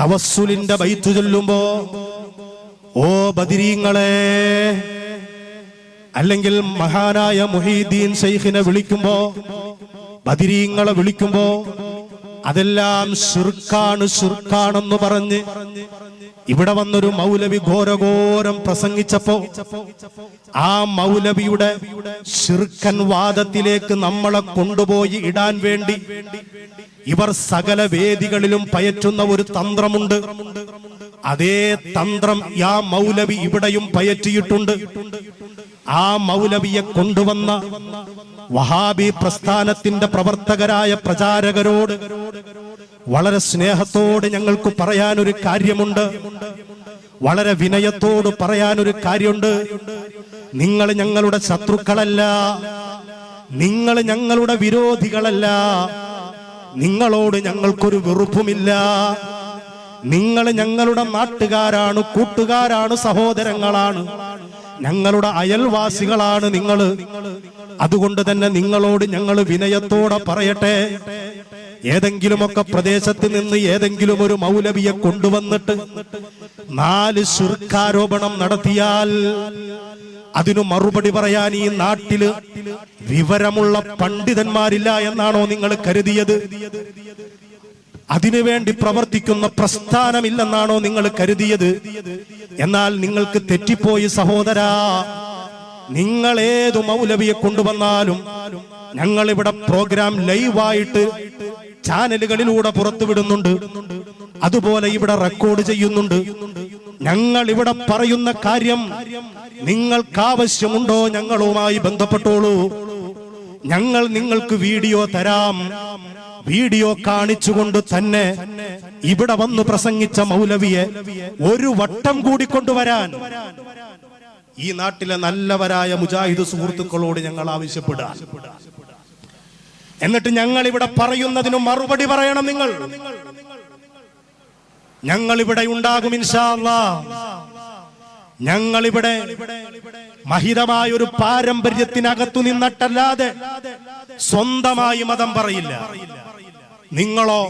തവസ്സുലിന്റെ ബൈത്തു ചൊല്ലുമ്പോ ഓ ബദിരീങ്ങളെ അല്ലെങ്കിൽ മഹാനായ മുഹീദ്ദീൻ ഷെയ്ഖിനെ വിളിക്കുമ്പോ ബദിരീങ്ങളെ വിളിക്കുമ്പോ അതെല്ലാം ഷിർക്കാണ് ഷിർക്കാണെന്ന് പറഞ്ഞ് ഇവിടെ വന്നൊരു മൗലവി ഘോരഘോരം പ്രസംഗിച്ചപ്പോ ആ മൗലവിയുടെ ഷിർക്കൻ വാദത്തിലേക്ക് നമ്മളെ കൊണ്ടുപോയി ഇടാൻ വേണ്ടി ഇവർ സകല വേദികളിലും പയറ്റുന്ന ഒരു തന്ത്രമുണ്ട്. അതേ തന്ത്രം ആ മൗലവി ഇവിടെയും പയറ്റിയിട്ടുണ്ട്. ആ മൗലവിയെ കൊണ്ടുവന്ന വഹാബി പ്രസ്ഥാനത്തിന്റെ പ്രവർത്തകരായ പ്രചാരകരോട് വളരെ സ്നേഹത്തോട് ഞങ്ങൾക്ക് പറയാനൊരു കാര്യമുണ്ട്. വളരെ വിനയത്തോട് പറയാനൊരു കാര്യമുണ്ട്. നിങ്ങൾ ഞങ്ങളുടെ ശത്രുക്കളല്ല. നിങ്ങൾ ഞങ്ങളുടെ വിരോധികളല്ല. നിങ്ങളോട് ഞങ്ങൾക്കൊരു വെറുപ്പുമില്ല. നിങ്ങൾ ഞങ്ങളുടെ നാട്ടുകാരാണ് കൂട്ടുകാരാണ് സഹോദരങ്ങളാണ്. ഞങ്ങളുടെ അയൽവാസികളാണ് നിങ്ങൾ അതുകൊണ്ട് തന്നെ നിങ്ങളോട് ഞങ്ങൾ വിനയത്തോടെ പറയട്ടെ. ഏതെങ്കിലുമൊക്കെ പ്രദേശത്ത് നിന്ന് ഏതെങ്കിലും ഒരു മൗലവിയെ കൊണ്ടുവന്നിട്ട് നാല് ശുർക്കാരോപണം നടത്തിയാൽ അതിനു മറുപടി പറയാൻ ഈ നാട്ടിൽ വിവരമുള്ള പണ്ഡിതന്മാരില്ല എന്നാണോ നിങ്ങൾ കരുതിയത്? അതിനുവേണ്ടി പ്രവർത്തിക്കുന്ന പ്രസ്ഥാനമില്ലെന്നാണോ നിങ്ങൾ കരുതിയത്? എന്നാൽ നിങ്ങൾക്ക് തെറ്റിപ്പോയി സഹോദരാ. നിങ്ങൾ ഏതു മൗലവിയെ കൊണ്ടുവന്നാലും ഞങ്ങൾ ഇവിടെ പ്രോഗ്രാം ലൈവായിട്ട് ചാനലുകളിലൂടെ പുറത്തുവിടുന്നുണ്ട്. അതുപോലെ ഇവിടെ റെക്കോർഡ് ചെയ്യുന്നുണ്ട്. ഞങ്ങൾ ഇവിടെ പറയുന്ന കാര്യം നിങ്ങൾക്ക് ആവശ്യമുണ്ടോ ഞങ്ങളുമായി ബന്ധപ്പെട്ടോളൂ. ഞങ്ങൾ നിങ്ങൾക്ക് വീഡിയോ തരാം. വീഡിയോ കാണിച്ചുകൊണ്ട് തന്നെ ഇവിടെ വന്ന് പ്രസംഗിച്ച മൗലവിയെ ഒരു വട്ടം കൂടി കൊണ്ടുവരാൻ ഈ നാട്ടിലെ നല്ലവരായ മുജാഹിദ് സുഹൃത്തുക്കളോട് ഞങ്ങൾ ആവശ്യപ്പെടുക എന്നിട്ട് ഞങ്ങൾ ഇവിടെ പറയുന്നതിന് മറുപടി പറയണം നിങ്ങൾ. ഞങ്ങൾ ഇവിടെ ഉണ്ടാകും ഇൻഷാ ഞങ്ങളിവിടെ മഹിതമായ ഒരു പാരമ്പര്യത്തിനകത്തു നിന്നിട്ടല്ലാതെ സ്വന്തമായി മതം പറയില്ല. നിങ്ങളോ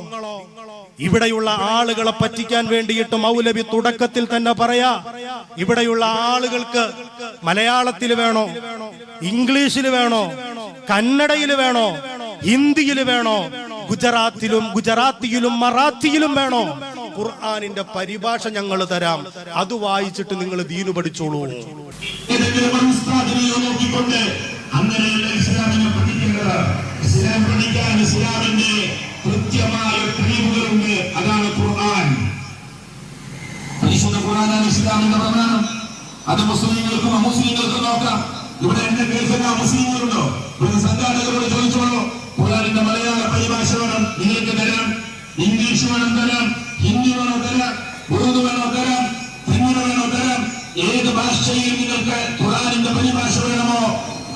ഇവിടെയുള്ള ആളുകളെ പറ്റിക്കാൻ വേണ്ടിയിട്ട് മൗലവി തുടക്കത്തിൽ തന്നെ പറയാ ഇവിടെയുള്ള ആളുകൾക്ക് മലയാളത്തിൽ വേണോ ഇംഗ്ലീഷിൽ വേണോ കന്നഡയിൽ വേണോ ഹിന്ദിയിൽ വേണോ ഗുജറാത്തിലും ഗുജറാത്തിയിലും മറാത്തിയിലും വേണോ ഖുർആാനിന്റെ പരിഭാഷ ഞങ്ങൾ തരാം. അത് വായിച്ചിട്ട് നിങ്ങൾ ദീനു പഠിച്ചോളൂ. കൃത്യമായ അതാണ് ഖുർആൻ. അത് നോക്കാം. ഇവിടെ ചോദിച്ചോളൂ. മലയാള ഇംഗ്ലീഷ് വേണം തരാം. ഹിന്ദി വേണോ തരാം ഉറുദു തരാം വേണോ തരാം ഏത് ഭാഷയിൽ നിങ്ങൾക്ക് ഖുറാനിന്റെ പരിഭാഷ വേണമോ?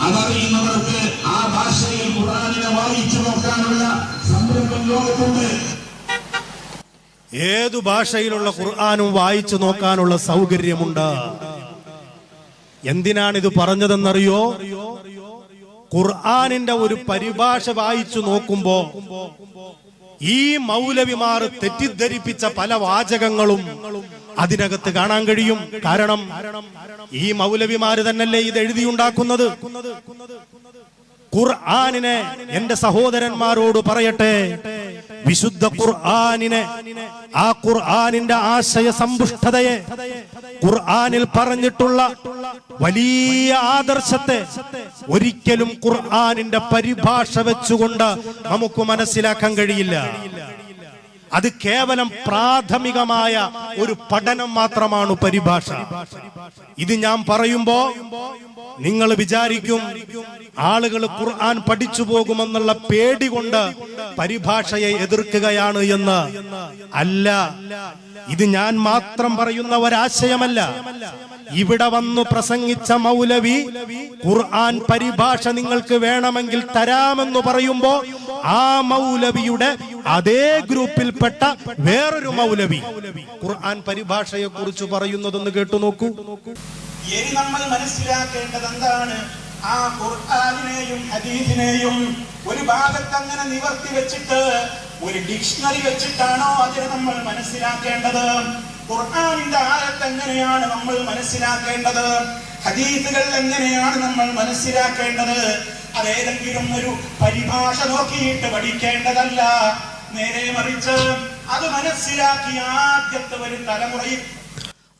അതറിയുന്നവർക്ക് ആ ഭാഷയിൽ ഖുറാനിനെ വായിച്ചു നോക്കാനുള്ള സംരംഭം ലോകത്തുണ്ട്. ഏതു ഭാഷയിലുള്ള ഖുർആാനും വായിച്ചു നോക്കാനുള്ള സൗകര്യമുണ്ട്? എന്തിനാണ് ഇത് പറഞ്ഞതെന്നറിയോ? ഖുർആാനിന്റെ ഒരു പരിഭാഷ വായിച്ചു നോക്കുമ്പോ ഈ മൗലവിമാർ തെറ്റിദ്ധരിപ്പിച്ച പല വാചകങ്ങളും അതിനകത്ത് കാണാൻ കഴിയും. കാരണം ഈ മൗലവിമാര് തന്നെയല്ലേ ഇത് എഴുതിയുണ്ടാക്കുന്നത്? ഖുർആാനിനെ എന്റെ സഹോദരന്മാരോട് പറയട്ടെ. വിശുദ്ധ ഖുർആാനിനെ ആ ഖുർആാനിന്റെ ആശയ സമ്പുഷ്ടതയെ ഖുർആാനിൽ പറഞ്ഞിട്ടുള്ള വലിയ ആദർശത്തെ ഒരിക്കലും ഖുർആാനിന്റെ പരിഭാഷ വെച്ചുകൊണ്ട് നമുക്ക് മനസ്സിലാക്കാൻ കഴിയില്ല. അത് കേവലം പ്രാഥമികമായ ഒരു പഠനം മാത്രമാണ് പരിഭാഷ. ഇത് ഞാൻ പറയുമ്പോ നിങ്ങൾ വിചാരിക്കും ആളുകൾ ഖുർആൻ പഠിച്ചു പോകുമെന്നുള്ള പേടി കൊണ്ട് പരിഭാഷയെ എതിർക്കുകയാണ് എന്ന്. അല്ല ഇത് ഞാൻ മാത്രം പറയുന്ന ഒരാശയമല്ല. ഇവിടെ വന്നു പ്രസംഗിച്ച മൗലവി ഖുർആൻ പരിഭാഷ നിങ്ങൾക്ക് വേണമെങ്കിൽ തരാമെന്ന് പറയുമ്പോ ആ മൗലവിയുടെ അതേ ഗ്രൂപ്പിൽപ്പെട്ട വേറൊരു മൗലവി ഖുർആൻ പരിഭാഷയെ കുറിച്ച് പറയുന്നതൊന്ന് കേട്ടു നോക്കൂ. ഇനി നമ്മൾ മനസ്സിലാക്കേണ്ടത് എന്താണ് ആ ഖുർആാനിനെയും ഹദീസിനെയും ഒരു ഭാഗത്ത് അങ്ങനെ നിവർത്തി വെച്ചിട്ട് ഒരു ഡിക്ഷണറി വെച്ചിട്ടാണോ അതിനെ നമ്മൾ മനസ്സിലാക്കേണ്ടത്? ഖുർആാനിന്റെ ആയത്ത് എങ്ങനെയാണ് നമ്മൾ മനസ്സിലാക്കേണ്ടത്? ഹദീസുകൾ എങ്ങനെയാണ് നമ്മൾ മനസ്സിലാക്കേണ്ടത്? അതേതെങ്കിലും ഒരു പരിഭാഷ നോക്കിയിട്ട് പഠിക്കേണ്ടതല്ല. നേരെ മറിച്ച് അത് മനസ്സിലാക്കി ആദ്യത്തെ ഒരു തലമുറയിൽ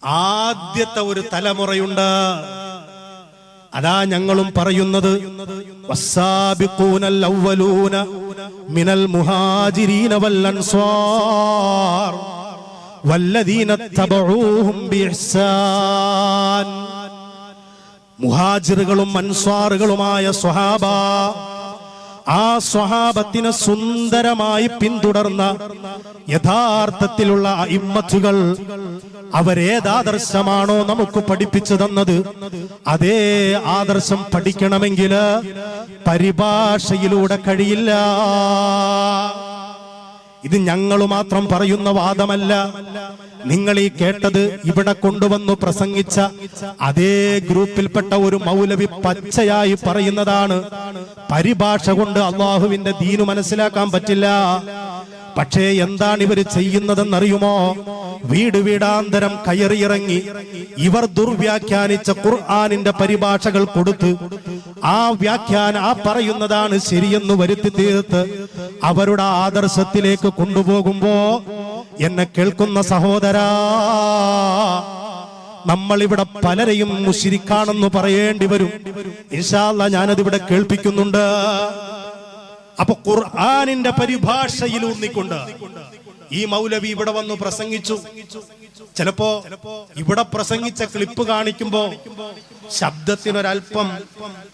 ആദ്യത്തെ ഒരു തലമുറയുണ്ട്. അതാ ഞങ്ങളും പറയുന്നത്. അവ്വലൂന മിനൽ മുഹാജിരീന വൽ അൻസ്വാർ വല്ലദീന തബഊഹും ബിഇഹ്സാൻ. മുഹാജിറുകളും അൻസ്വാറുകളുമായ സ്വഹാബ ആ സ്വഹാബത്തിനെ സുന്ദരമായി പിന്തുടർന്ന യഥാർത്ഥത്തിലുള്ള ഇമ്മത്തുകൾ അവരേതാദർശമാണോ നമുക്ക് പഠിപ്പിച്ചു തന്നത് അതേ ആദർശം പഠിക്കണമെങ്കിൽ പരിഭാഷയിലൂടെ കഴിയില്ല. ഇത് ഞങ്ങൾ മാത്രം പറയുന്ന വാദമല്ല. നിങ്ങൾ ഈ കേട്ടത് ഇവിടെ കൊണ്ടുവന്നു പ്രസംഗിച്ച അതേ ഗ്രൂപ്പിൽപ്പെട്ട ഒരു മൗലവി പച്ചയായി പറയുന്നതാണ്. പരിഭാഷ കൊണ്ട് അള്ളാഹുവിന്റെ ദീനു മനസ്സിലാക്കാൻ പറ്റില്ല. പക്ഷേ എന്താണ് ഇവർ ചെയ്യുന്നതെന്നറിയുമോ? വീട് വീടാന്തരം കയറിയിറങ്ങി ഇവർ ദുർവ്യാഖ്യാനിച്ച ഖുർആാനിന്റെ പരിഭാഷകൾ കൊടുത്ത് ആ വ്യാഖ്യാന ആ പറയുന്നതാണ് ശരിയെന്ന് വരുത്തി തീർത്ത് അവരുടെ ആദർശത്തിലേക്ക് കൊണ്ടുപോകുമ്പോ എന്നെ കേൾക്കുന്ന സഹോദരാ നമ്മൾ ഇവിടെ പലരെയും മുഷിരിക്കാണെന്ന് പറയേണ്ടി വരും. ഇൻഷാല്ല ഞാനതിവിടെ കേൾപ്പിക്കുന്നുണ്ട്. അപ്പൊ ഖുർആാനിന്റെ പരിഭാഷയിൽ ഊന്നിക്കൊണ്ട് ഈ മൗലവി ഇവിടെ വന്ന് പ്രസംഗിച്ചു. ചിലപ്പോ ഇവിടെ പ്രസംഗിച്ച ക്ലിപ്പ് കാണിക്കുമ്പോ ശബ്ദത്തിനൊരൽപ്പം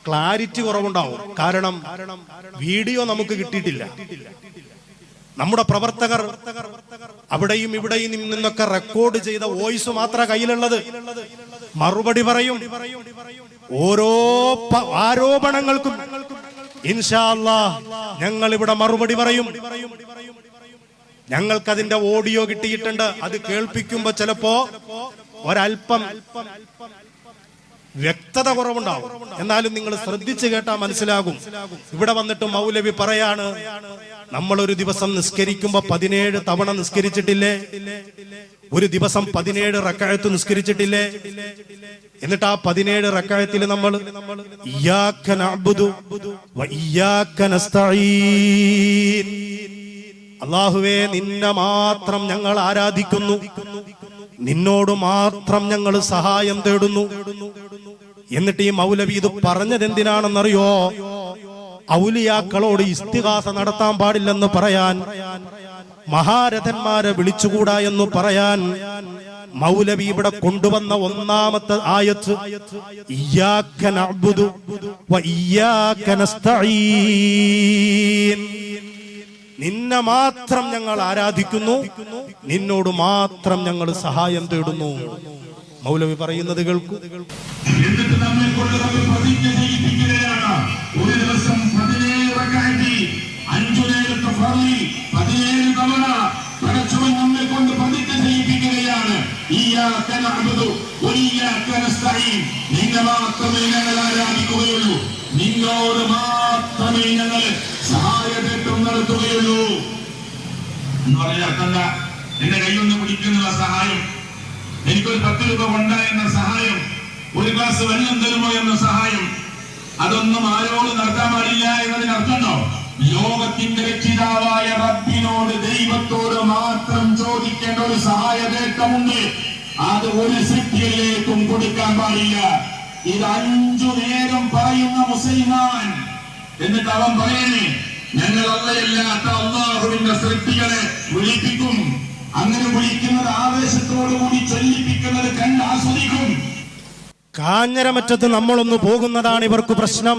ക്ലാരിറ്റി കുറവുണ്ടാവും. കാരണം വീഡിയോ നമുക്ക് കിട്ടിയിട്ടില്ല. നമ്മുടെ പ്രവർത്തകർ അവിടെയും ഇവിടെയും നിന്നൊക്കെ റെക്കോർഡ് ചെയ്ത വോയിസ് മാത്ര കയ്യിലുള്ളത്. മറുപടി പറയും. ഓരോ ആരോപണങ്ങൾക്കും ഇൻഷാല്ലാ ഞങ്ങൾ ഇവിടെ മറുപടി പറയും. ഞങ്ങൾക്കതിന്റെ ഓഡിയോ കിട്ടിയിട്ടുണ്ട് അത് കേൾപ്പിക്കുമ്പോ ചിലപ്പോ ഒരൽപ്പം വ്യക്തത കുറവുണ്ടാവും. എന്നാലും നിങ്ങൾ ശ്രദ്ധിച്ചു കേട്ടാ മനസ്സിലാകും. ഇവിടെ വന്നിട്ട് മൗലവി പറയാണ് നമ്മൾ ഒരു ദിവസം നിസ്കരിക്കുമ്പോ പതിനേഴ് തവണ നിസ്കരിച്ചിട്ടില്ലേ? ഒരു ദിവസം പതിനേഴ് റക്കായത്ത് നിസ്കരിച്ചിട്ടില്ലേ? എന്നിട്ട് ആ പതിനേഴ് റക്കായത്തിൽ നമ്മൾ അള്ളാഹുവേ നിന്നെ മാത്രം ഞങ്ങൾ ആരാധിക്കുന്നു. നിന്നോട് മാത്രം ഞങ്ങൾ സഹായം തേടുന്നു. എന്നിട്ട് ഈ മൗലവി ഇത് പറഞ്ഞത് എന്തിനാണെന്നറിയോ? ഔലിയാക്കളോട് ഇസ്തിഹാസ നടത്താൻ പാടില്ലെന്ന് പറയാൻ. മഹാരഥന്മാരെ വിളിച്ചുകൂടാ എന്ന് പറയാൻ മൗലവി ഇവിടെ കൊണ്ടുവന്ന ഒന്നാമത്തെ ആയത്ത് വ നിന്നെ മാത്രം ഞങ്ങൾ ആരാധിക്കുന്നു നിന്നോട് മാത്രം ഞങ്ങൾ സഹായം തേടുന്നു. മൗലവി പറയുന്നത് കേൾക്കൂ. എന്നിട്ട് ഇയ്യാക നഅ്ബുദു വ ഇയ്യാക നസ്തഈൻ. നിന്നെ മാത്രമേ ഞങ്ങൾ ആരാധിക്കുകയുള്ളൂ. നിന്നോട് മാത്രമേ ഞങ്ങൾ സഹായതത്വം നടത്തുകയുള്ളൂ. എന്ന് പറഞ്ഞ അർത്ഥം എന്താ? എന്റെ കൈയൊന്ന് പിടിക്കുന്നുള്ള സഹായം. എനിക്കൊരു പത്ത് രൂപ കൊണ്ട എന്ന സഹായം. ഒരു ഗ്ലാസ് വെള്ളം തരുമോ എന്ന സഹായം. അതൊന്നും ആരോട് നടത്താൻ പാടില്ല എന്നതിന് അർത്ഥമുണ്ടോ? ലോകത്തിന്റെ രക്ഷിതാവായ റബ്ബിനോട് ദൈവത്തോട് മാത്രം ചോദിക്കേണ്ട ഒരു സഹായതേട്ടമുണ്ട് അത് ഒരു സൃഷ്ടിയിലേക്കും കൊടുക്കാൻ പാടില്ല. ഇത് അഞ്ചു നേരം പറയുന്ന മുസൽമാൻ. എന്നിട്ട് അവൻ പറയണേ ഞങ്ങൾ അല്ലയല്ലാത്ത അള്ളാഹുവിന്റെ സൃഷ്ടികളെ വിളിപ്പിക്കും. അങ്ങനെ വിളിക്കുന്നത് ആവേശത്തോടു കൂടി ചൊല്ലിപ്പിക്കുന്നത് കണ്ട് ആസ്വദിക്കും കാഞ്ഞരമറ്റത്ത് നമ്മളൊന്ന് പോകുന്നതാണ് ഇവർക്ക് പ്രശ്നം.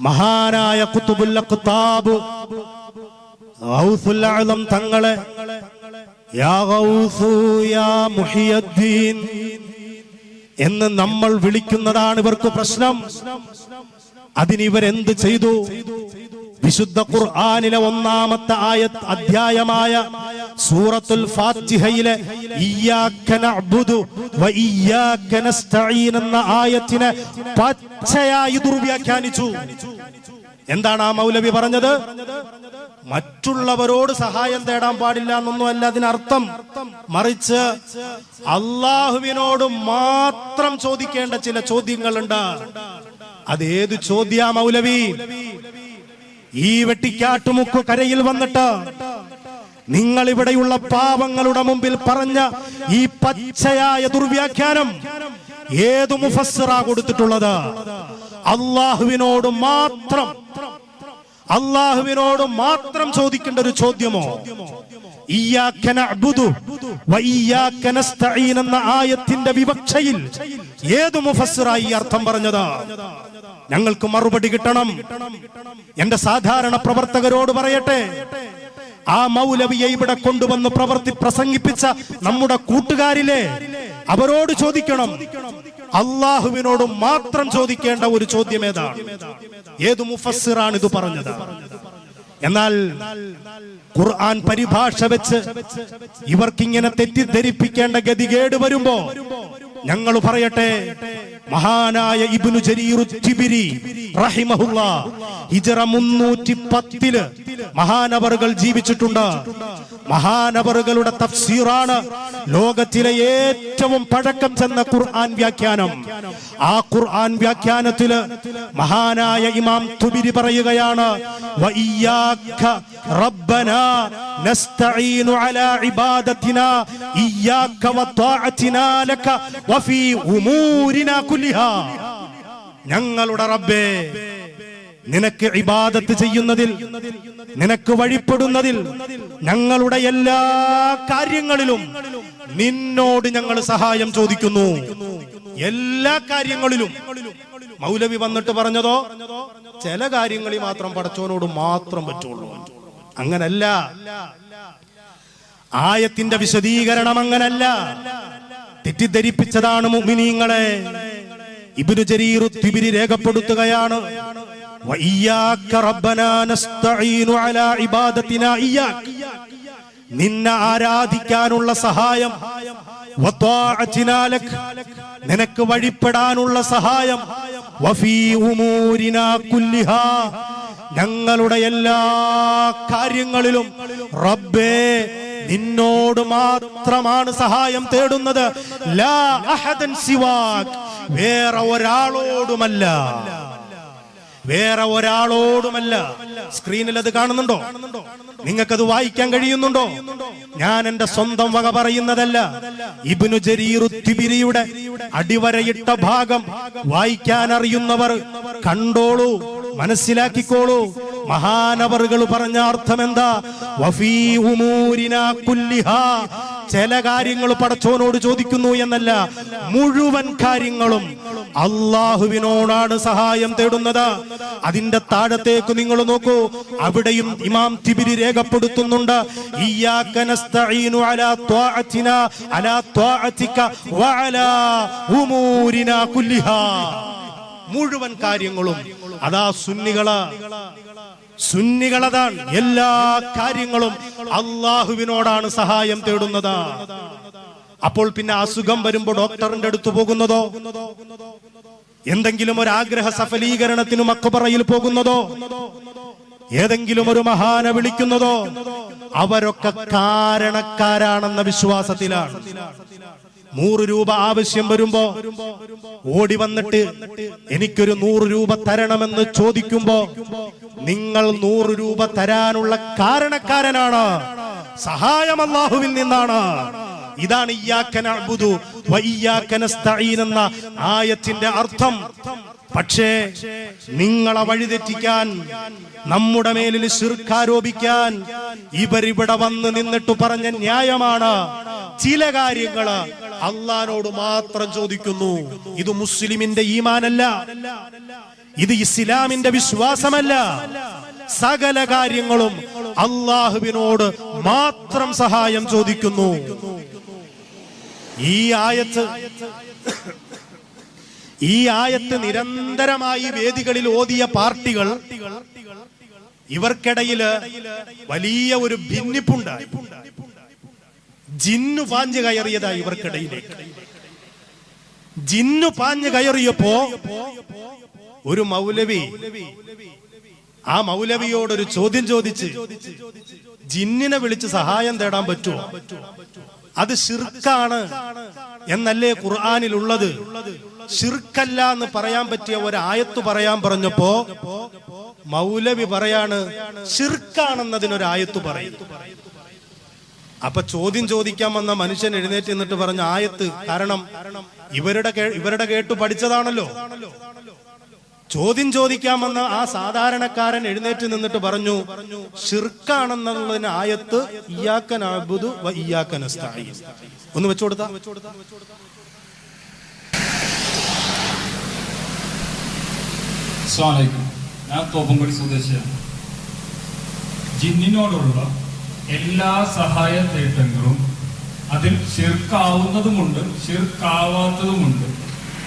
മഹാനായ കുത്തുബുല്ല തങ്ങളെ എന്ന് നമ്മൾ വിളിക്കുന്നതാണ് ഇവർക്ക് പ്രശ്നം. അതിനിവരെന്ത് ചെയ്തു? വിശുദ്ധ ഖുർആാനിലെ ഒന്നാമത്തെ ആയത്ത് അധ്യായമായ സൂറത്തുൽ ഫാത്തിഹയിലെ എന്ന ആയത്തിനെ പച്ചയായി ദുർവ്യാഖ്യാനിച്ചു. എന്താണ് ആ മൗലവി പറഞ്ഞത്? മറ്റുള്ളവരോട് സഹായം തേടാൻ പാടില്ല എന്നൊന്നും അല്ല അതിനർത്ഥം. മറിച്ച് അള്ളാഹുവിനോട് മാത്രം ചോദിക്കേണ്ട ചില ചോദ്യങ്ങളുണ്ട്. അതേത് ചോദ്യാ മൗലവി? ഈ വെട്ടിക്കാട്ടുമുക്ക് കരയിൽ വന്നിട്ട് നിങ്ങൾ ഇവിടെയുള്ള പാവങ്ങളുടെ മുമ്പിൽ പറഞ്ഞ ഈ പച്ചയായ ദുർവ്യാഖ്യാനം ഏതു മുഫസ്സറാ കൊടുത്തിട്ടുള്ളത്? അള്ളാഹുവിനോട് മാത്രം അള്ളാഹുവിനോട് മാത്രം ചോദിക്കേണ്ട ഒരു ചോദ്യമോ? എന്ന ആയത്തിന്റെ വിവക്ഷയിൽ ഏത് മുഫസ്സറായി അർത്ഥം പറഞ്ഞത്? ഞങ്ങൾക്ക് മറുപടി കിട്ടണം. എന്റെ സാധാരണ പ്രവർത്തകരോട് പറയട്ടെ. ആ മൗലവിയെ ഇവിടെ കൊണ്ടുവന്ന് പ്രവർത്തി പ്രസംഗിപ്പിച്ച നമ്മുടെ കൂട്ടുകാരിലെ അവരോട് ചോദിക്കണം. അള്ളാഹുവിനോട് മാത്രം ചോദിക്കേണ്ട ഒരു ചോദ്യം ഏതാണ്? ഏത് മുഫസ്സിറാണ് ഇത് പറഞ്ഞത്? എന്നാൽ ഖുർആൻ പരിഭാഷ വെച്ച് ഇവർക്കിങ്ങനെ തെറ്റിദ്ധരിപ്പിക്കേണ്ട ഗതികേട് വരുമ്പോ ഞങ്ങൾ പറയട്ടെ. മഹാനായ ഇബ്നു ജരീർ തിബിരി റഹിമഹുല്ല ഹിജറ മുന്നൂറ്റി പത്തിൽ മഹാനവറുകൾ ജീവിച്ചിട്ടുണ്ട്. മഹാനവറുകളുടെ തഫ്സീറാണ് ലോകത്തിലെ ഏറ്റവും പഴക്കം ചെന്ന ഖുർആൻ വ്യാഖ്യാനം. ആ ഖുർആൻ വ്യാഖ്യാനത്തിൽ മഹാനായ ഇമാം തുബിരി പറയുകയാണ് വഇയ്യാക റബ്ബനാ നസ്തഈനു അലാ ഇബാദത്തിനാ ഇയ്യാക وطاعتنا ലക വഫീ أمورنا كلها. ഞങ്ങളുടെ റബ്ബേ നിനക്ക് ഇബാദത്ത് ചെയ്യുന്നതിൽ നിനക്ക് വഴിപ്പെടുന്നതിൽ ഞങ്ങളുടെ എല്ലാ കാര്യങ്ങളിലും നിന്നോട് ഞങ്ങൾ സഹായം ചോദിക്കുന്നു. എല്ലാ കാര്യങ്ങളിലും. മൗലവി വന്നിട്ട് പറഞ്ഞതോ ചില കാര്യങ്ങളിൽ മാത്രം പടച്ചോനോട് മാത്രം പറ്റുള്ളൂ. അങ്ങനല്ല. ആയത്തിന്റെ വിശദീകരണം അങ്ങനല്ല. തെറ്റിദ്ധരിപ്പിച്ചതാണ് മുഅ്മിനീങ്ങളെ ഇബിനു ജരീർ തിബിരി രേഖപ്പെടുത്തുകയാണ്. നിന്നെ ആരാധിക്കാനുള്ള സഹായം. നിനക്ക് വഴിപ്പെടാനുള്ള സഹായം. ഞങ്ങളുടെ എല്ലാ കാര്യങ്ങളിലും റബ്ബേ നിന്നോട് മാത്രമാണ് സഹായം തേടുന്നത്. ലാ അഹദൻ സിവാക്. വേറെ ഒരാളോടുമല്ല. വേറെ ഒരാളോടുമല്ല. സ്ക്രീനിൽ അത് കാണുന്നുണ്ടോ? നിങ്ങൾക്കത് വായിക്കാൻ കഴിയുന്നുണ്ടോ? ഞാൻ എന്റെ സ്വന്തം വക പറയുന്നതല്ല. ഇബ്നു ജരീറുത്തിബിരിയുടെ തിബിരിയുടെ അടിവരയിട്ട ഭാഗം വായിക്കാൻ അറിയുന്നവർ കണ്ടോളൂ മനസ്സിലാക്കിക്കോളൂ. മഹാനവറുകൾ പറഞ്ഞ അർത്ഥം എന്താ ചില കാര്യങ്ങൾ പടച്ചോനോട് ചോദിക്കുന്നു എന്നല്ല മുഴുവൻ കാര്യങ്ങളും അള്ളാഹുവിനോടാണ് സഹായം തേടുന്നത്. അതിന്റെ താഴത്തേക്ക് നിങ്ങൾ നോക്കൂ. അവിടെയും ഇമാം തിബിരി രേഖപ്പെടുത്തുന്നുണ്ട്. മുഴുവൻ കാര്യങ്ങളും അതാ സുന്നികൾ. സുന്നികളതാണ് എല്ലാ കാര്യങ്ങളും അള്ളാഹുവിനോടാണ് സഹായം തേടുന്നത്. അപ്പോൾ പിന്നെ അസുഖം വരുമ്പോൾ ഡോക്ടറിന്റെ അടുത്ത് പോകുന്നതോ? എന്തെങ്കിലും ഒരു ആഗ്രഹ സഫലീകരണത്തിനും അക്കുപറയിൽ പോകുന്നതോ? ഏതെങ്കിലും ഒരു മഹാന വിളിക്കുന്നതോ? അവരൊക്കെ കാരണക്കാരാണെന്ന വിശ്വാസത്തിലാണ്. നൂറ് രൂപ ആവശ്യം വരുമ്പോ ഓടി വന്നിട്ട് എനിക്കൊരു നൂറ് രൂപ തരണമെന്ന് ചോദിക്കുമ്പോ നിങ്ങൾ നൂറ് രൂപ തരാനുള്ള കാരണക്കാരനാണ്. സഹായം അള്ളാഹുവിൽ നിന്നാണ്. ഇതാണ് എന്ന ആയത്തിന്റെ അർത്ഥം. പക്ഷേ നിങ്ങളെ വഴിതെറ്റിക്കാൻ നമ്മുടെ മേലിൽ ശിർക്കാരോപിക്കാൻ ഇവരിവിടെ വന്ന് നിന്നിട്ട് പറഞ്ഞ ന്യായമാണ്. ചില കാര്യങ്ങൾ അള്ളഹാനോട് മാത്രം ചോദിക്കുന്നു. ഇത് മുസ്ലിമിന്റെ ഈമാനല്ല. ഇത് ഇസ്ലാമിന്റെ വിശ്വാസമല്ല. സകല കാര്യങ്ങളും അള്ളാഹുവിനോട് മാത്രം സഹായം ചോദിക്കുന്നു. ഈ ആയത്ത് ഈ ആയത്ത് നിരന്തരമായി വേദികളിൽ ഓതിയ പാർട്ടികൾ ഇവർക്കിടയിൽ വലിയ ഒരു ഭിന്നിപ്പുണ്ട് ജിന്നു പാഞ്ഞു കയറിയതാ ഇവർക്കിടയിലേക്ക്. ജിന്നു പാഞ്ഞു കയറിയപ്പോ ഒരു മൗലവി ആ മൗലവിയോട് ഒരു ചോദ്യം ചോദിച്ച് ജിന്നിനെ വിളിച്ച് സഹായം തേടാൻ പറ്റുമോ അത് ഷിർക്കാണ് എന്നല്ലേ ഖുർആാനിലുള്ളത്? ഷിർക്കല്ല എന്ന് പറയാൻ പറ്റിയ ഒരായത്ത് പറയാൻ പറഞ്ഞപ്പോ മൗലവി പറയാണ് ഷിർക്കാണെന്നതിനൊരായത്ത് പറയും. അപ്പൊ ചോദ്യം ചോദിക്കാൻ വന്ന മനുഷ്യൻ എഴുന്നേറ്റ് നിന്നിട്ട് പറഞ്ഞ ആയത്ത് കാരണം ഇവരുടെ ഇവരുടെ കേട്ടു പഠിച്ചതാണല്ലോ. ചോദ്യം ചോദിക്കാൻ വന്ന ആ സാധാരണക്കാരൻ എഴുന്നേറ്റ് നിന്നിട്ട് പറഞ്ഞു ഷിർക്കാണെന്നുള്ളതിന് ആയത്ത് ഇയാക്കൻ അബുദു വ. ഒന്ന് വെച്ചു കൊടുത്താ? അസ്സലാമലൈക്കും ഞാൻ തോപ്പൻകുടി സ്വദേശിയാണ്. ജിന്നിനോടുള്ള എല്ലാ സഹായ തേട്ടങ്ങളും അതിൽ ഷിർക്കാവുന്നതുമുണ്ട് ഷിർക്കാവാത്തതുമുണ്ട്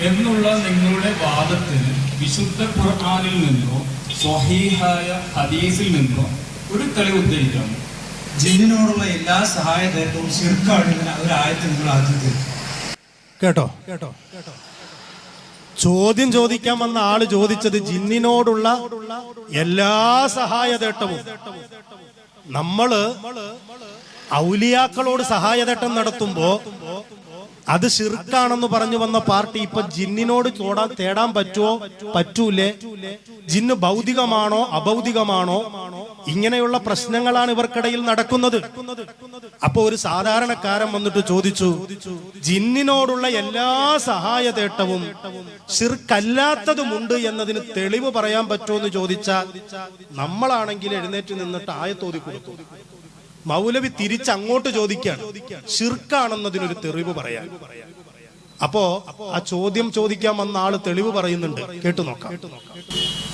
എന്നുള്ള നിങ്ങളുടെ വാദത്തിന് വിശുദ്ധ ഖുർആാനിൽ നിന്നോ സ്വഹീഹായ ഹദീസിൽ നിന്നോ ഒരു തെളിവ് ഉദ്ധരിക്കാം ജിന്നിനോടുള്ള എല്ലാ സഹായതയും ശിർക്കാണ് ഒരു ആയത്ത് നിങ്ങൾ ആദ്യം കേട്ടോ. കേട്ടോ? കേട്ടോ? ചോദ്യം ചോദിക്കാൻ വന്ന ആൾ ചോദിച്ചത് ജിന്നിനോടുള്ള എല്ലാ സഹായതേട്ടവും. നമ്മൾ ഔലിയാക്കളോട് സഹായതേട്ടം നടത്തുമ്പോ അത് ഷിർക്കാണെന്ന് പറഞ്ഞു വന്ന പാർട്ടി ഇപ്പൊ ജിന്നിനോട് ചോടാൻ തേടാൻ പറ്റുമോ പറ്റൂലേ. ജിന്ന് ഭൗതികമാണോ അഭൗതികമാണോ? ഇങ്ങനെയുള്ള പ്രശ്നങ്ങളാണ് ഇവർക്കിടയിൽ നടക്കുന്നത്. അപ്പൊ ഒരു സാധാരണക്കാരൻ വന്നിട്ട് ചോദിച്ചു ജിന്നിനോടുള്ള എല്ലാ സഹായതേട്ടവും ഷിർക്കല്ലാത്തതുമുണ്ട് എന്നതിന് തെളിവ് പറയാൻ പറ്റുമോ എന്ന് ചോദിച്ചാൽ നമ്മളാണെങ്കിൽ എഴുന്നേറ്റ് നിന്നിട്ട് ആയത്തോതി കൊടുത്തു മൗലവി തിരിച്ചങ്ങോട്ട് ചോദിക്കാണ് ഷിർക്കാണെന്നതിനൊരു തെളിവ് പറയാൻ. അപ്പോ ആ ചോദ്യം ചോദിക്കാൻ വന്ന ആൾ തെളിവ് പറയുന്നുണ്ട്. കേട്ടു നോക്കാം.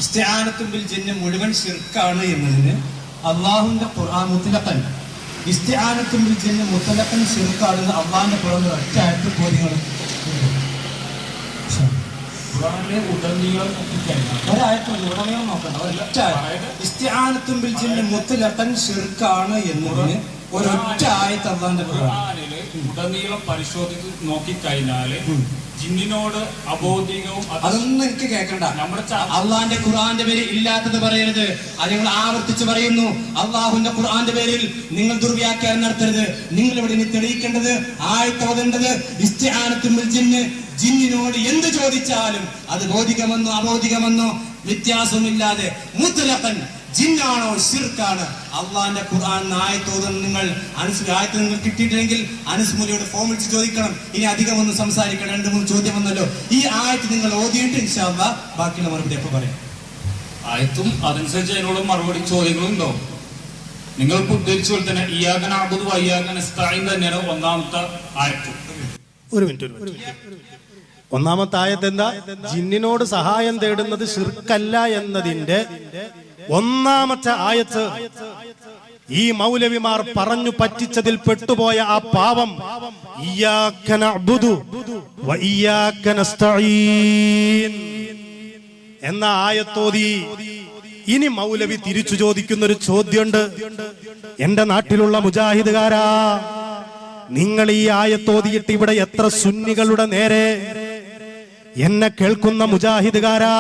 ഇസ്തിഹാനത്തുമ്പിൽ ജിന്ന് മുഴുവൻ ഷിർക്കാണ് എന്നതിന് അള്ളാഹുന്റെ ഖുർആൻ മുത്തലക്കൻ ഇസ്തിആനത്തുമ്പിൽ ജിന്ന് മുത്തലക്കൻ ശിർക്കാണെന്ന് അള്ളാഹിന്റെ ഖുർആൻ ഒറ്റ ആയിട്ട് ബോധ്യങ്ങൾ നോക്കണ്ട. എന്നതിന് ഒരൊറ്റ ഉടനീളം പരിശോധിച്ച് നോക്കിക്കഴിഞ്ഞാൽ ജിന്നിനോട് അബോധികവും അതൊന്നും എനിക്ക് കേൾക്കണ്ട നമ്മുടെ അള്ളാന്റെ ഖുർആന്റെ പേരിൽ ഇല്ലാത്തത് പറയരുത്. അത് നിങ്ങൾ ആവർത്തിച്ച് പറയുന്നു. അള്ളാഹുന്റെ ഖുർആന്റെ പേരിൽ നിങ്ങൾ ദുർവ്യാഖ്യാനം നടത്തരുത്. നിങ്ങൾ ഇവിടെ ഇനി തെളിയിക്കേണ്ടത് ആയത്തോതേണ്ടത് ഇസ്തിആനത്തുമ്പിൽ ജിന്ന് ജിന്നിനോട് എന്ത് ചോദിച്ചാലും അത് ഭൗതികമെന്നോ അബോധികമെന്നോ വ്യത്യാസമില്ലാതെ മുത്തലക്കൻ ജിന്നാണോ ഷിർക്കാണ് അള്ളാന്റെ ഖുർആൻ ആയത്തോതെന്ന് നിങ്ങൾ അനുസ് ആയത്ത് നിങ്ങൾ കിട്ടിയിട്ടില്ലെങ്കിൽ അനുസ്മൂലിയോട് ഫോം വിളിച്ച് ചോദിക്കണം. ഇനി അധികം ഒന്നും സംസാരിക്കണം രണ്ട് മൂന്ന് ചോദ്യം വന്നല്ലോ ഈ ആയത്ത് നിങ്ങൾ ഓതിയിട്ട് ഇൻഷാല്ല ബാക്കിയുള്ള മറുപടി എപ്പോ പറയാം? ആയത്തും അതനുസരിച്ച് അതിനുള്ള മറുപടി ചോദ്യങ്ങളും ഉണ്ടാവും നിങ്ങൾക്ക് ഉദ്ധരിച്ച പോലെ തന്നെ ഇയാകൻ അബുദ് ഇസ്തായിൻ തന്നെയാണ് ഒന്നാമത്തെ ആയത്ത്. ഒരു മിനിറ്റ് ഒരു മിനിറ്റ്. ഒന്നാമത്തെ ആയത്ത് എന്താ? ജിന്നിനോട് സഹായം തേടുന്നത് ശിർക്കല്ല എന്നതിന്റെ ഒന്നാമത്തെ ആയത്ത്. ഈ മൗലവിമാർ പറഞ്ഞു പറ്റിച്ചതിൽ പെട്ടുപോയ ആ പാവം എന്ന ആയത്തോതി ഇനി മൗലവി തിരിച്ചു ചോദിക്കുന്ന ഒരു ചോദ്യമുണ്ട്. എന്റെ നാട്ടിലുള്ള മുജാഹിദുകാരാ നിങ്ങൾ ഈ ആയത്തോതിയിട്ട് ഇവിടെ എത്ര സുന്നികളുടെ നേരെ? എന്നെ കേൾക്കുന്ന മുജാഹിദുകാരാ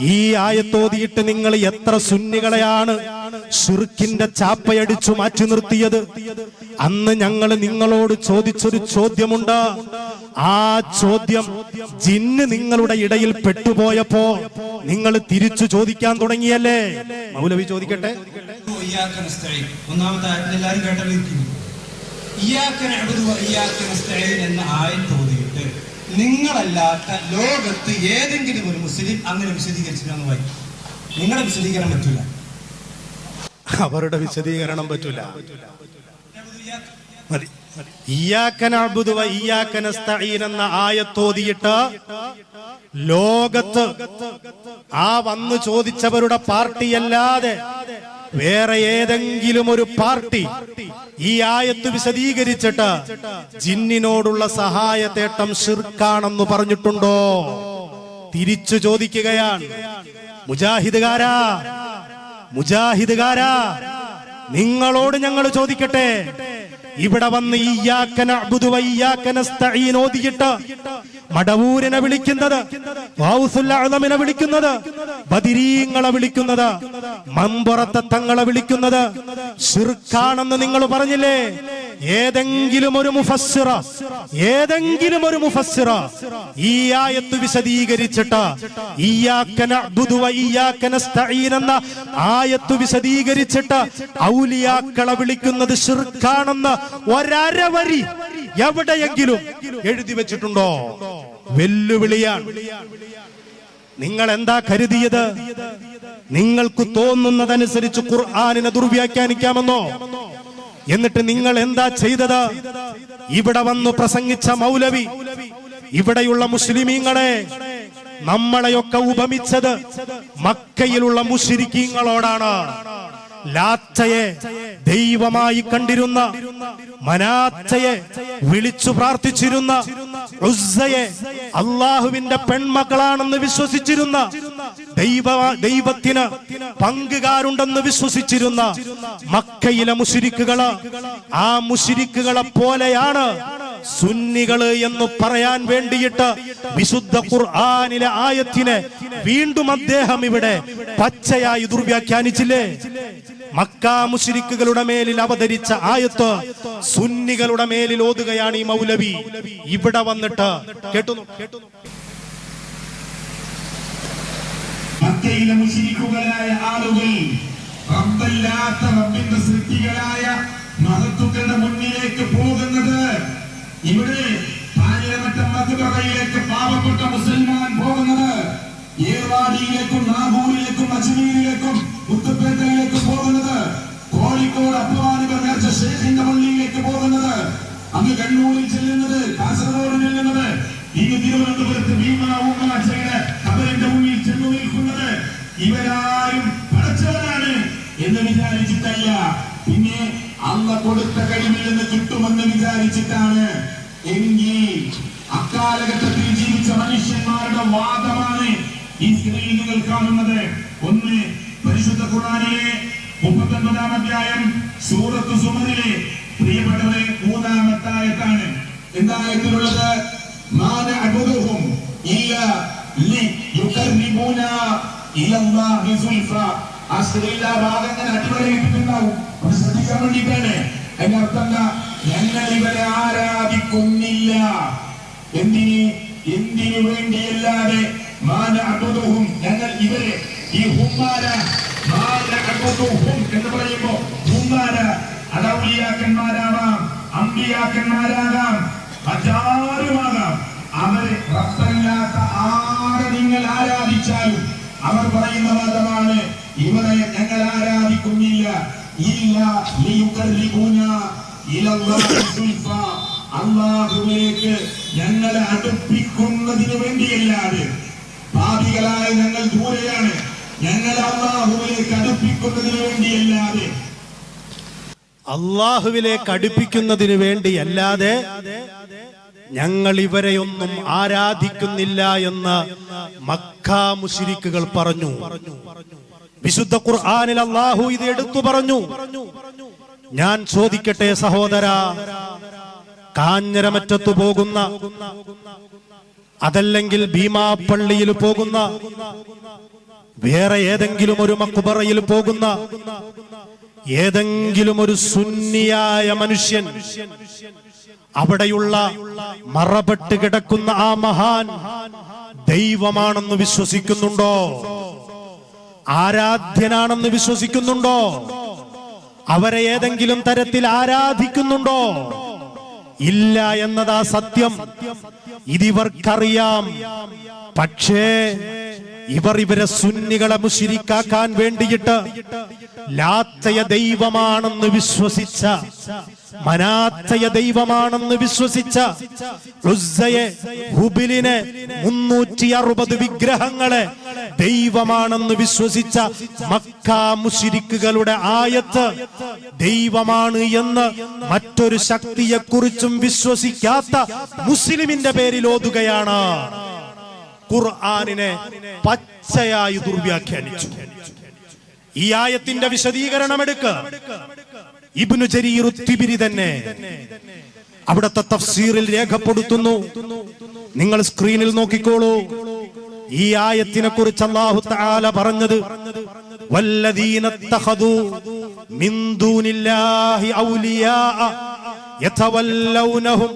ഈ ആയത്തോതിയിട്ട് നിങ്ങൾ എത്ര സുന്നികളെയാണ് ഷിർക്കിന്റെ ചാപ്പയടിച്ചു മാറ്റി നിർത്തിയത്? അന്ന് ഞങ്ങൾ നിങ്ങളോട് ചോദിച്ചൊരു ചോദ്യമുണ്ട്. ആ ചോദ്യം ജിന്ന് നിങ്ങളുടെ ഇടയിൽ പെട്ടുപോയപ്പോ നിങ്ങൾ തിരിച്ചു ചോദിക്കാൻ തുടങ്ങിയല്ലേ? മൗലവി ചോദിക്കട്ടെ. ഒന്നാമത്തെ എല്ലാവരും എന്ന നിങ്ങളല്ലാത്ത ലോകത്ത് ഏതെങ്കിലും ഒരു മുസ്ലിം അങ്ങനെ വിശദീകരിച്ചിട്ടാണ് വായി നിങ്ങളെ വിശദീകരണം പറ്റില്ല അവരുടെ വിശദീകരണം പറ്റില്ല മതി. എന്ന ആയത്തോതിയിട്ട് ലോകത്ത് ആ വന്നു ചോദിച്ചവരുടെ പാർട്ടിയല്ലാതെ വേറെ ഏതെങ്കിലും ഒരു പാർട്ടി ഈ ആയത്ത് വിശദീകരിച്ചിട്ട് ജിന്നിനോടുള്ള സഹായത്തേട്ടം ഷിർക്കാണെന്ന് പറഞ്ഞിട്ടുണ്ടോ? തിരിച്ചു ചോദിക്കുകയാണ്. മുജാഹിദുകാരാ മുജാഹിദുകാരാ നിങ്ങളോട് ഞങ്ങൾ ചോദിക്കട്ടെ? ഇവിടെ വന്ന് ഓതിയിട്ട് മടവൂരിനെ വിളിക്കുന്നത് അഅ്ലമിനെ വിളിക്കുന്നത് ബദിരീങ്ങളെ വിളിക്കുന്നത് മമ്പുറത്തെ തങ്ങളെ വിളിക്കുന്നത് ഷിർക്കാണെന്ന് നിങ്ങൾ പറഞ്ഞില്ലേ? ഏതെങ്കിലും ഒരു മുഫസ്സിറ ഏതെങ്കിലും ഒരു മുഫസ്സിറ ഈ ആയത്ത് വിശദീകരിച്ചിട്ട് എന്ന ആയത്ത് വിശദീകരിച്ചിട്ട് ഔലിയാക്കളെ വിളിക്കുന്നത് ഷിർക്കാണെന്ന് ഒരരവരി എവിടെയെങ്കിലും എഴുതി വെച്ചിട്ടുണ്ടോ? വെല്ലുവിളിയാണ്. നിങ്ങൾ എന്താ കരുതിയത്? നിങ്ങൾക്ക് തോന്നുന്നതനുസരിച്ച് ഖുർആാനിനെ ദുർവ്യാഖ്യാനിക്കാമെന്നോ? എന്നിട്ട് നിങ്ങൾ എന്താ ചെയ്തത്? ഇവിടെ വന്നു പ്രസംഗിച്ച മൗലവി ഇവിടെയുള്ള മുസ്ലിമീങ്ങളെ നമ്മളെയൊക്കെ ഉപമിച്ചത് മക്കയിലുള്ള മുഷിരിക്കീങ്ങളോടാണ് ലാച്ചയെ ദൈവമായി കണ്ടിരുന്ന മനാത്തയെ വിളിച്ചു പ്രാർത്ഥിച്ചിരുന്ന ഉസ്സയെ അള്ളാഹുവിന്റെ പെൺമക്കളാണെന്ന് വിശ്വസിച്ചിരുന്ന ദൈവ ദൈവത്തിന് പങ്കുകാരുണ്ടെന്ന് വിശ്വസിച്ചിരുന്ന മക്കയിലെ മുഷിരിക്കുകൾ ആ മുഷിരിക്കുകളെ പോലെയാണ് സുന്നികൾ എന്ന് പറയാൻ വേണ്ടിയിട്ട് വിശുദ്ധ ഖുർആാനിലെ ആയത്തിനെ വീണ്ടും അദ്ദേഹം ഇവിടെ പച്ചയായി ദുർവ്യാഖ്യാനിച്ചില്ലേ? മക്ക മുഷിരിക്കുകളുടെ മേലിൽ അവതരിച്ച ആയത്ത് സുന്നികളുടെ മേലിൽ ഓതുകയാണ് ഈ മൗലവി. ഇവിടെ വന്നിട്ട് കേട്ടു മക്കയിലെ ആളുകൾ റബ്ബിന്റെ സൃഷ്ടികളായ മഹത്തുക്കളുടെ മുന്നിലേക്ക് പോകുന്നത് ഇവിടെ പാലിയമറ്റ മധുബറയിലേക്ക് പാവപ്പെട്ട മുസൽമാൻ പോകുന്നത് ഏർവാടിയിലേക്കും നാഗൂരിലേക്കും അജ്മീരിലേക്കും മുത്തുപ്പേട്ടയിലേക്കും പോകുന്നത് കോഴിക്കോട് അപ്പവാനിക നേർച്ച ഷേഖിന്റെ പള്ളിയിലേക്ക് പോകുന്നത്. അങ്ങ് കണ്ണൂരിൽ ചെല്ലുന്നത് കാസർഗോഡ് ചെല്ലുന്നത് ഇന്ന് തിരുവനന്തപുരത്ത് ഭീമ ഊമാച്ചയുടെ കബറിന്റെ മുന്നിൽ ചെന്നു നിൽക്കുന്നത് ഇവരാരും പടച്ചവരാണ് എന്ന് വിചാരിച്ചിട്ടല്ല. പിന്നെ അന്ന് കൊടുത്ത കഴിവിൽ നിന്ന് കിട്ടുമെന്ന് വിചാരിച്ചിട്ടാണ് എങ്കിൽ അക്കാലഘട്ടത്തിൽ ജീവിച്ച മനുഷ്യന്മാരുടെ വാദമാണ് ഈ സ്ക്രീനിൽ നിങ്ങൾ കാണുന്നത്. ഒന്ന് പരിശുദ്ധ ഖുർആനിലെ മുപ്പത്തൊൻപതാം അധ്യായം സൂറത്ത് സുമറിലെ പ്രിയപ്പെട്ടവരെ മൂന്നാമത്തെ ആയത്താണ് ഇലല്ലാഹി സുൽഫ. ആ സ്ത്രീയിലെ ആ ഭാഗം അങ്ങനെ അടിവരയിട്ടുണ്ടാവും അത് ശ്രദ്ധിക്കാൻ വേണ്ടിയിട്ടാണ്. എന്താ ഞങ്ങൾ ഇവരെ ആരാധിക്കുന്നില്ല. എന്തിന്? എന്തിനു വേണ്ടിയല്ലാതെ മാന അബുദുഹും ഞങ്ങൾ ഇവരെ ഈ ഹുമാര മാന അബുദുഹും എന്ന് പറയുമ്പോൾ ഹുമാര അതൗലിയാക്കന്മാരാവാം അമ്പിയാക്കന്മാരാകാം മറ്റാരുമാകാം അവരെ റബ്ബല്ലാത്ത ആരെ നിങ്ങൾ ആരാധിച്ചാലും അവർ പറയുന്ന വാദമാണ് ഇവരെ ഞങ്ങൾ ആരാധിക്കുന്നില്ല. ഇല്ല ലിയുഖർരിബൂന ഇലല്ലാഹി സുൽഫ. അള്ളാഹുവിലേക്ക് ഞങ്ങളെ അടുപ്പിക്കുന്നതിന് വേണ്ടിയല്ലാതെ. പാപികളായ ഞങ്ങൾ ദൂരെയാണ്. ഞങ്ങൾ അള്ളാഹുവിലേക്ക് അടുപ്പിക്കുന്നതിന് വേണ്ടിയല്ലാതെ. അള്ളാഹുവിലേക്ക് അടുപ്പിക്കുന്നതിന് വേണ്ടി അല്ലാതെ ഞങ്ങൾ ഇവരെയൊന്നും ആരാധിക്കുന്നില്ല എന്ന് മക്ക മുഷിരിക്കുകൾ പറഞ്ഞു. വിശുദ്ധ ഖുർആാനിൽ അള്ളാഹു ഇത് എടുത്തു പറഞ്ഞു. ഞാൻ ചോദിക്കട്ടെ സഹോദര കാഞ്ഞരമറ്റത്തു പോകുന്ന അതല്ലെങ്കിൽ ഭീമാപ്പള്ളിയിൽ പോകുന്ന വേറെ ഏതെങ്കിലും ഒരു മക്കുബറയിൽ പോകുന്ന ഏതെങ്കിലും ഒരു സുന്നിയായ മനുഷ്യൻ അവിടെയുള്ള മറപ്പെട്ട് കിടക്കുന്ന ആ മഹാൻ ദൈവമാണെന്ന് വിശ്വസിക്കുന്നുണ്ടോ? ആരാധ്യനാണെന്ന് വിശ്വസിക്കുന്നുണ്ടോ? അവരെ ഏതെങ്കിലും തരത്തിൽ ആരാധിക്കുന്നുണ്ടോ? ഇല്ല എന്നതാ സത്യം. ഇതിവർക്കറിയാം പക്ഷേ ഇവർ ഇവരെ സുന്നികളെ മുഷിരിക്കാക്കാൻ വേണ്ടിയിട്ട് ലാത്തയ ദൈവമാണെന്ന് വിശ്വസിച്ച മനാത്തയ ദൈവമാണെന്ന് വിശ്വസിച്ച ഹുബിലിനെ മുന്നൂറ്റി അറുപത് വിഗ്രഹങ്ങളെ ദൈവമാണെന്ന് വിശ്വസിച്ച മക്ക മുഷിരിക്കുകളുടെ ആയത്ത് ദൈവമാണ് എന്ന് മറ്റൊരു ശക്തിയെക്കുറിച്ചും വിശ്വസിക്കാത്ത മുസ്ലിമിന്റെ പേരിൽ ഓതുകയാണ്. ഖുർആാനിനെ പച്ചയായി ദുർവ്യാഖ്യാനിച്ചു. ഈ ആയത്തിന്റെ വിശദീകരണം എടുക്കുക ഇബ്നു ജരീർ തിബിരി തന്നെ അവിടത്തെ തഫ്സീറിൽ രേഖപ്പെടുത്തുന്നു. നിങ്ങൾ സ്ക്രീനിൽ നോക്കിക്കോളൂ. ഈ ആയത്തിനെ കുറിച്ച് അള്ളാഹു താല പറഞ്ഞത് യഥവല്ലൗനഹും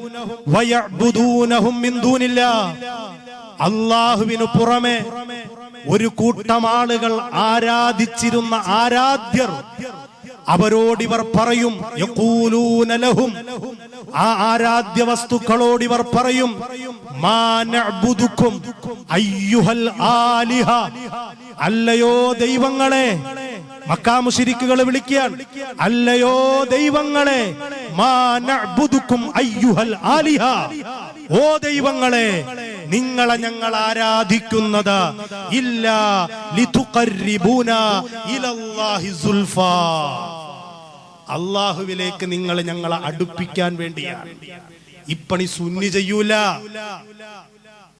വയഅ്ബുദൂനഹും മിൻ ദൂനില്ലാഹ് അള്ളാഹുവിനു പുറമെ ഒരു കൂട്ടം ആളുകൾ ആരാധിച്ചിരുന്ന ആരാധ്യർ അവരോടിവർ പറയും ആ ആരാധ്യ വസ്തുക്കളോടിവർ പറയും അയ്യുഹൽ ആലിഹ. അല്ലയോ ദൈവങ്ങളെ മക്കാമുഷിരിക്കുകൾ വിളിക്കാൻ അല്ലയോ ദൈവങ്ങളെ മാനബുദുക്കും അയ്യുഹൽ ആലിഹ. ഓ ദൈവങ്ങളെ നിങ്ങളെ ഞങ്ങൾ ആരാധിക്കുന്നത് അള്ളാഹുവിലേക്ക് നിങ്ങൾ ഞങ്ങളെ അടുപ്പിക്കാൻ വേണ്ടിയാണ്. ഇപ്പണി സുന്നി ചെയ്യൂല.